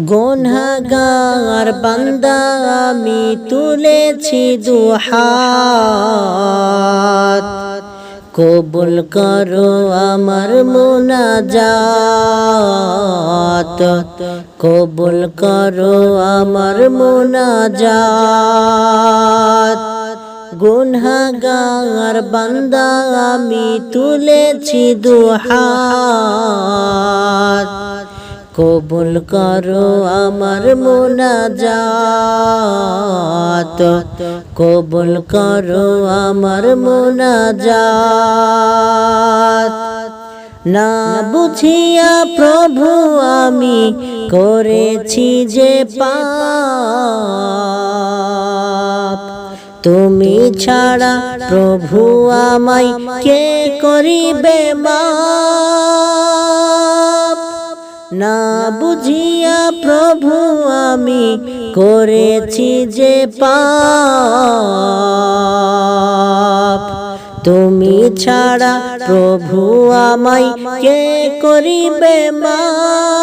গোনহাগার বান্দা আমি তুলেছি দুহাত। কবুল করো আমার মোনাজাত। কবুল করো আমার মোনাজাত। গুনহাগার বান্দা আমি তুলেছি দুহাত। কবুল করো আমার মোনাজাত। কবুল করো আমার মোনাজাত। না বুঝিয়া প্রভু, আমি করেছি যে পাপ। তুমি ছাড়া প্রভু আমায় কে করিবে মাপ? না বুঝিয়া প্রভু আমি করেছি যে পাপ। তুমি ছাড়া প্রভু আমায় কে করিবে মাপ?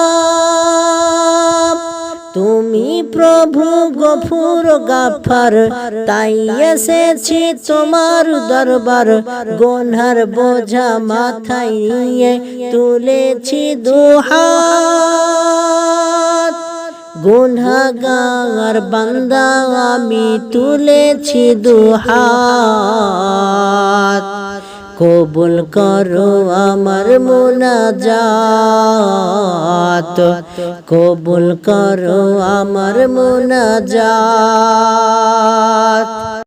তুমি প্রভু গফুর গাফার, তাই এসেছি তোমার দরবার গোনহার বোঝা মাথায় নিয়ে তুলেছি দুহাত। গুনহাগার বান্দা, আমি তুলেছি দুহাত। কবুল করো আমার মোনাজাত। কবুল করো আমার মোনাজাত।